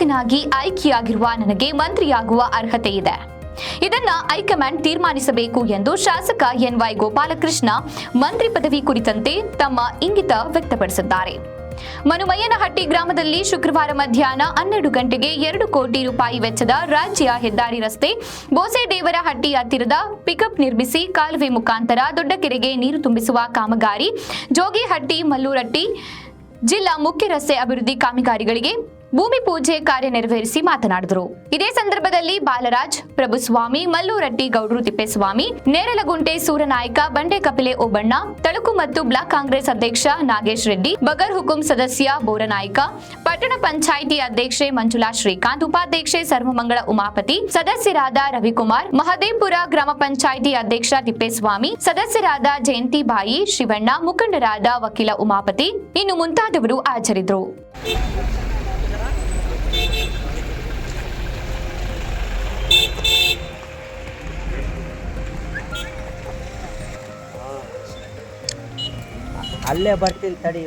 ಶಾಸಕನಾಗಿ ಆಯ್ಕೆಯಾಗಿರುವ ನನಗೆ ಮಂತ್ರಿಯಾಗುವ ಅರ್ಹತೆ ಇದೆ. ಇದನ್ನ ಹೈಕಮಾಂಡ್ ತೀರ್ಮಾನಿಸಬೇಕು ಎಂದು ಶಾಸಕ ಎನ್ವೈ ಗೋಪಾಲಕೃಷ್ಣ ಮಂತ್ರಿ ಪದವಿ ಕುರಿತಂತೆ ತಮ್ಮ ಇಂಗಿತ ವ್ಯಕ್ತಪಡಿಸಿದ್ದಾರೆ. ಮನುಮಯ್ಯನಹಟ್ಟಿ ಗ್ರಾಮದಲ್ಲಿ ಶುಕ್ರವಾರ ಮಧ್ಯಾಹ್ನ ಹನ್ನೆರಡು ಗಂಟೆಗೆ ಎರಡು ಕೋಟಿ ರೂಪಾಯಿ ವೆಚ್ಚದ ರಾಜ್ಯ ಹೆದ್ದಾರಿ ರಸ್ತೆ ಬೋಸೆದೇವರಹಟ್ಟಿ ಹತ್ತಿರದ ಪಿಕಪ್ ನಿರ್ಮಿಸಿ ಕಾಲುವೆ ಮುಖಾಂತರ ದೊಡ್ಡಕೆರೆಗೆ ನೀರು ತುಂಬಿಸುವ ಕಾಮಗಾರಿ ಜೋಗಿಹಟ್ಟಿ ಮಲ್ಲೂರಟ್ಟಿ ಜಿಲ್ಲಾ ಮುಖ್ಯ ರಸ್ತೆ ಅಭಿವೃದ್ಧಿ ಕಾಮಗಾರಿಗಳಿಗೆ ಭೂಮಿ ಪೂಜೆ ಕಾರ್ಯ ನೆರವೇರಿಸಿ ಮಾತನಾಡಿದರು. ಇದೇ ಸಂದರ್ಭದಲ್ಲಿ ಬಾಲರಾಜ್, ಪ್ರಭುಸ್ವಾಮಿ, ಮಲ್ಲೂರಟ್ಟಿ, ಗೌಡ್ರು ತಿಪ್ಪೇಸ್ವಾಮಿ, ನೇರಲಗುಂಟೆ ಸೂರನಾಯಕ, ಬಂಡೆ ಕಪಿಲೆ ಓಬಣ್ಣ, ತಳುಕು ಮತ್ತು ಬ್ಲಾಕ್ ಕಾಂಗ್ರೆಸ್ ಅಧ್ಯಕ್ಷ ನಾಗೇಶ್ ರೆಡ್ಡಿ, ಬಗರ್ ಹುಕುಂ ಸದಸ್ಯ ಬೋರನಾಯ್ಕ, ಪಟ್ಟಣ ಪಂಚಾಯಿತಿ ಅಧ್ಯಕ್ಷೆ ಮಂಜುಳಾ ಶ್ರೀಕಾಂತ್, ಉಪಾಧ್ಯಕ್ಷೆ ಸರ್ವಮಂಗಳ ಉಮಾಪತಿ, ಸದಸ್ಯರಾದ ರವಿಕುಮಾರ್, ಮಹದೇವ್ಪುರ ಗ್ರಾಮ ಪಂಚಾಯಿತಿ ಅಧ್ಯಕ್ಷ ತಿಪ್ಪೇಸ್ವಾಮಿ, ಸದಸ್ಯರಾದ ಜಯಂತಿಬಾಯಿ ಶಿವಣ್ಣ, ಮುಖಂಡರಾದ ವಕೀಲ ಉಮಾಪತಿ, ಇನ್ನು ಮುಂತಾದವರು ಹಾಜರಿದ್ದರು. ಅಲ್ಲೇ ಬರ್ತೀನಿ ತಡಿ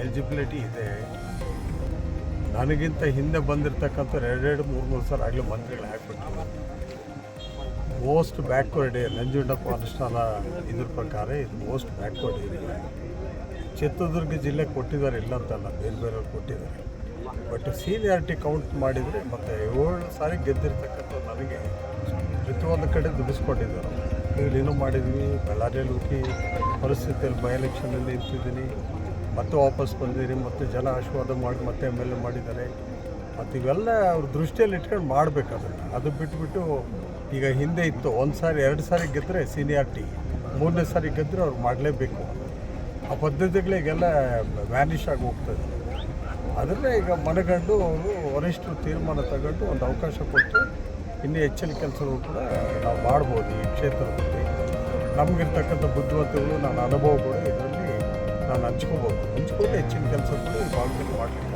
ಎಲಿಜಿಬಿಲಿಟಿ ಇದೆ. ನನಗಿಂತ ಹಿಂದೆ ಬಂದಿರತಕ್ಕಂಥ ಎರಡೆರಡು ಮೂರು ಮೂರು ಸಲ ಆಗಲೇ ಮಂತ್ರಿಗಳು ಹಾಕ್ಬಿಟ್ಟು ಮೋಸ್ಟ್ ಬ್ಯಾಕ್ವರ್ಡ್ ನಂಜುಂಡಪ್ಪ ಅನುಷ್ಠಾನ ಇದ್ರ ಪ್ರಕಾರ ಇದು ಮೋಸ್ಟ್ ಬ್ಯಾಕ್ವರ್ಡ್ ಏರಿಯಾ ಚಿತ್ರದುರ್ಗ ಜಿಲ್ಲೆ ಕೊಟ್ಟಿದ್ದಾರೆ ಇಲ್ಲ ಅಂತಲ್ಲ ಬೇರೆ ಬೇರೆಯವ್ರು ಕೊಟ್ಟಿದ್ದಾರೆ. ಬಟ್ ಸೀನಿಯಾರಿಟಿ ಕೌಂಟ್ ಮಾಡಿದರೆ ಮತ್ತು ಏಳು ಸಾರಿ ಗೆದ್ದಿರ್ತಕ್ಕಂಥ ನನಗೆ ಪ್ರತಿಯೊಂದು ಕಡೆ ದುಡಿಸ್ಕೊಂಡಿದ್ದಾರೆ. ಇಲ್ಲಿನೂ ಮಾಡಿದ್ವಿ, ಬಳ್ಳಾರಿಯಲ್ಲಿ ಹುಟ್ಟಿ ಪರಿಸ್ಥಿತಿಯಲ್ಲಿ ಬೈ ಎಲೆಕ್ಷನಲ್ಲಿ ನಿಂತಿದ್ದೀನಿ. ಮತ್ತೆ ವಾಪಸ್ ಬಂದಿದ್ದೀರಿ ಮತ್ತೆ ಜನ ಆಶೀರ್ವಾದ ಮಾಡಿ, ಮತ್ತೆ ಎಂ ಎಲ್ ಎ ಮಾಡಿದ್ದಾರೆ. ಮತ್ತು ಇವೆಲ್ಲ ಅವ್ರ ದೃಷ್ಟಿಯಲ್ಲಿ ಇಟ್ಕೊಂಡು ಮಾಡಬೇಕು ಅದನ್ನು ಅದು ಬಿಟ್ಬಿಟ್ಟು ಈಗ ಹಿಂದೆ ಇತ್ತು, ಒಂದು ಸಾರಿ, ಎರಡು ಸಾರಿ ಗೆದ್ದರೆ ಸೀನಿಯಾರಿಟಿ ಮೂರನೇ ಸಾರಿ ಗೆದ್ದರೆ ಅವ್ರು ಮಾಡಲೇಬೇಕು. ಆ ಪದ್ಧತಿಗಳಿಗೆಲ್ಲ ವ್ಯಾನಿಷ್ ಆಗಿ ಹೋಗ್ತದೆ ಅದರಲ್ಲೇ ಈಗ ಮನಗಂಡು ಅವರು ವರಿಷ್ಠರು ತೀರ್ಮಾನ ತಗೊಂಡು ಒಂದು ಅವಕಾಶ ಕೊಟ್ಟು ಇನ್ನೂ ಹೆಚ್ಚಿನ ಕೆಲಸಗಳು ಕೂಡ ನಾವು ಮಾಡ್ಬೋದು ಈ ಕ್ಷೇತ್ರದಲ್ಲಿ. ನಮಗಿರ್ತಕ್ಕಂಥ ಬುದ್ಧಿವಂತಗಳು ನನ್ನ ಅನುಭವಗಳು ಇದರಲ್ಲಿ ನಾನು ಹಂಚ್ಕೋಬೋದು. ಹಂಚ್ಕೊಂಡು ಹೆಚ್ಚಿನ ಕೆಲಸ ಕೂಡ ಈ ಭಾಗದಲ್ಲಿ ಮಾಡಲಿಕ್ಕೆ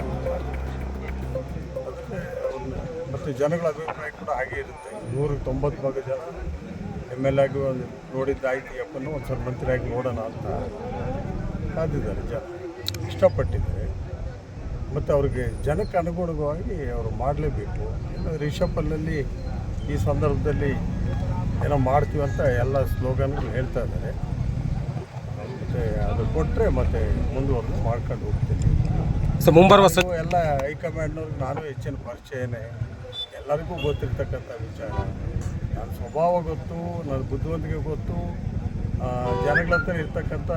ಮತ್ತು ಜನಗಳ ಅಭಿಪ್ರಾಯ ಕೂಡ ಹಾಗೆ ಇರುತ್ತೆ. ನೂರಕ್ಕೆ ತೊಂಬತ್ತು ಭಾಗ ಜನ. ಎಂ ಎಲ್ ಆಗಿ ಒಂದು ನೋಡಿದ್ದಾಯ್ತು ಯಪ್ಪನ್ನು ಒಂದು ಸ್ವಲ್ಪ ಮಂತ್ರಿಯಾಗಿ ನೋಡೋಣ ಅಂತ ಕಾದಿದ್ದಾರೆ ಜನ. ಇಷ್ಟಪಟ್ಟಿದ್ದಾರೆ. ಮತ್ತು ಅವ್ರಿಗೆ ಜನಕ್ಕೆ ಅನುಗುಣವಾಗಿ ಅವರು ಮಾಡಲೇಬೇಕು. ಇನ್ನು ರಿಷಪಲ್ಲಲ್ಲಿ ಈ ಸಂದರ್ಭದಲ್ಲಿ ಏನೋ ಮಾಡ್ತೀವಿ ಅಂತ ಎಲ್ಲ ಸ್ಲೋಗನ್ಗಳು ಹೇಳ್ತಾ ಇದ್ದಾರೆ. ಮತ್ತು ಅದು ಕೊಟ್ಟರೆ ಮತ್ತೆ ಮುಂದುವರೆದು ಮಾಡ್ಕೊಂಡು ಹೋಗ್ತೀನಿ. ಸೊ ಮುಂಬರುವ ಸ ಎಲ್ಲ ಹೈಕಮಾಂಡ್ನವ್ರಿಗೆ ನಾನು ಹೆಚ್ಚಿನ ಪರಿಚಯನೇ. ಎಲ್ಲರಿಗೂ ಗೊತ್ತಿರ್ತಕ್ಕಂಥ ವಿಚಾರ. ನನ್ನ ಸ್ವಭಾವ ಗೊತ್ತು ನನ್ನ ಬುದ್ಧಿವಂತಿಕೆ ಗೊತ್ತು. ಜನಗಳ ಹತ್ರ ಇರ್ತಕ್ಕಂಥ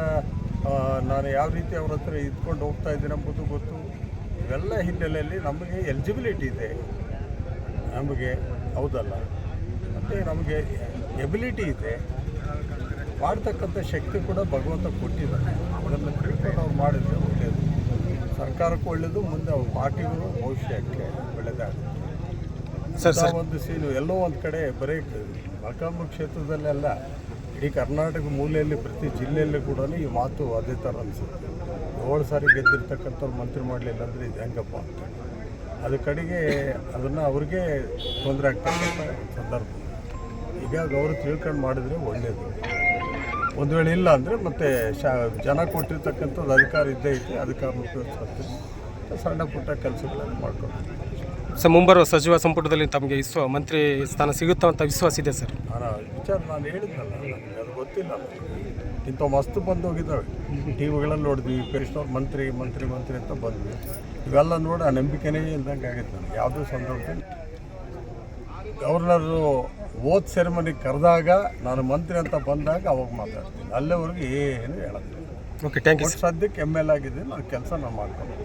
ನಾನು ಯಾವ ರೀತಿ ಅವ್ರ ಹತ್ರ ಇದ್ಕೊಂಡು ಹೋಗ್ತಾ ಇದ್ದೀನಿ ಎಂಬುದು ಗೊತ್ತು. ಇವೆಲ್ಲ ಹಿನ್ನೆಲೆಯಲ್ಲಿ ನಮಗೆ ಎಲಿಜಿಬಿಲಿಟಿ ಇದೆ. ನಮಗೆ ಹೌದಲ್ಲ? ಮತ್ತು ನಮಗೆ ಎಬಿಲಿಟಿ ಇದೆ. ಮಾಡ್ತಕ್ಕಂಥ ಶಕ್ತಿ ಕೂಡ ಭಗವಂತ ಕೊಟ್ಟಿದ್ದಾನೆ. ಅದನ್ನು ತಿಳ್ಕೊಂಡು ಅವ್ರು ಮಾಡಿದರೆ ಒಳ್ಳೆಯದು ಸರ್ಕಾರಕ್ಕೂ ಒಳ್ಳೆಯದು ಮುಂದೆ ಅವ್ರ ಪಾರ್ಟಿಗೂ ಭವಿಷ್ಯಕ್ಕೆ ಒಳ್ಳೆಯದಾಗುತ್ತೆ ಸರ್ ಒಂದು ಸೀನು ಎಲ್ಲೋ ಒಂದು ಕಡೆ ಬರೀ ಮೊಳಕಾಲ್ಮೂರು ಕ್ಷೇತ್ರದಲ್ಲೆಲ್ಲ ಇಡೀ ಕರ್ನಾಟಕ ಮೂಲೆಯಲ್ಲಿ ಪ್ರತಿ ಜಿಲ್ಲೆಯಲ್ಲೂ ಕೂಡ ಈ ಮಾತು ಅದೇ ಥರ ಅನಿಸುತ್ತೆ. ಏಳು ಸಾರಿ ಗೆದ್ದಿರ್ತಕ್ಕಂಥವ್ರು ಮಂತ್ರಿ ಮಾಡಲಿಲ್ಲ ಅಂದರೆ ಇದು ಹೆಂಗಪ್ಪ ಅಂತ. ಅದು ಕಡೆಗೆ ಅದನ್ನು ಅವ್ರಿಗೆ ತೊಂದರೆ ಆಗ್ತಕ್ಕಂಥ ಸಂದರ್ಭ. ಈಗ ಅವರು ತಿಳ್ಕೊಂಡು ಮಾಡಿದರೆ ಒಳ್ಳೆಯದು ಒಂದು ವೇಳೆ ಇಲ್ಲ ಅಂದರೆ ಮತ್ತೆ ಶಾ ಜನ ಕೊಟ್ಟಿರ್ತಕ್ಕಂಥದ್ದು ಅಧಿಕಾರ ಇದ್ದೇ ಐತೆ ಅಧಿಕಾರ ಉಪಯೋಗಿಸ್ತಾರೆ ಸಣ್ಣ ಪುಟ್ಟ ಕೆಲಸಗಳನ್ನು ಮಾಡ್ಕೊಳ್ತೀವಿ. ಸರ್ ಮುಂಬರುವ ಸಚಿವ ಸಂಪುಟದಲ್ಲಿ ತಮಗೆ ವಿಶ್ವ ಮಂತ್ರಿ ಸ್ಥಾನ ಸಿಗುತ್ತಾ ಅಂತ ವಿಶ್ವಾಸ ಇದೆ ಸರ್? ನಾನು ವಿಚಾರ ನಾನು ಹೇಳಿದ್ನಲ್ಲ ನನಗೆ ಅದು ಗೊತ್ತಿಲ್ಲ. ಇಂಥ ಮಸ್ತು ಬಂದು ಹೋಗಿದ್ದಾವೆ ಟಿ ವಿಗಳಲ್ಲಿ ನೋಡಿದ್ವಿ ಕೃಷ್ಣವ್ರು ಮಂತ್ರಿ ಮಂತ್ರಿ ಮಂತ್ರಿ ಅಂತ ಬಂದ್ವಿ. ಇವೆಲ್ಲ ನೋಡಿ ಆ ನಂಬಿಕೆನೇ ಇಲ್ದಂಗೆ ಆಗಿತ್ತು ನನಗೆ. ಯಾವುದೇ ಸಂದರ್ಭದಲ್ಲಿ ಗವರ್ನರು ಓದ್ ಸೆರೆಮನಿ ಕರೆದಾಗ ನಾನು ಮಂತ್ರಿ ಅಂತ ಬಂದಾಗ ಅವಾಗ ಮಾತಾಡ್ತೀನಿ. ಅಲ್ಲಿವರೆಗೂ ಏನು ಹೇಳೋದಿಲ್ಲ. ಓಕೆ ಥ್ಯಾಂಕ್ ಯು ಒಟ್ಟು ಸದ್ಯಕ್ಕೆ ಎಂ ಎಲ್ ಆಗಿದ್ದೀನಿ ನಾನು ಕೆಲಸ ನಾನು ಮಾಡ್ಕೊಂಡು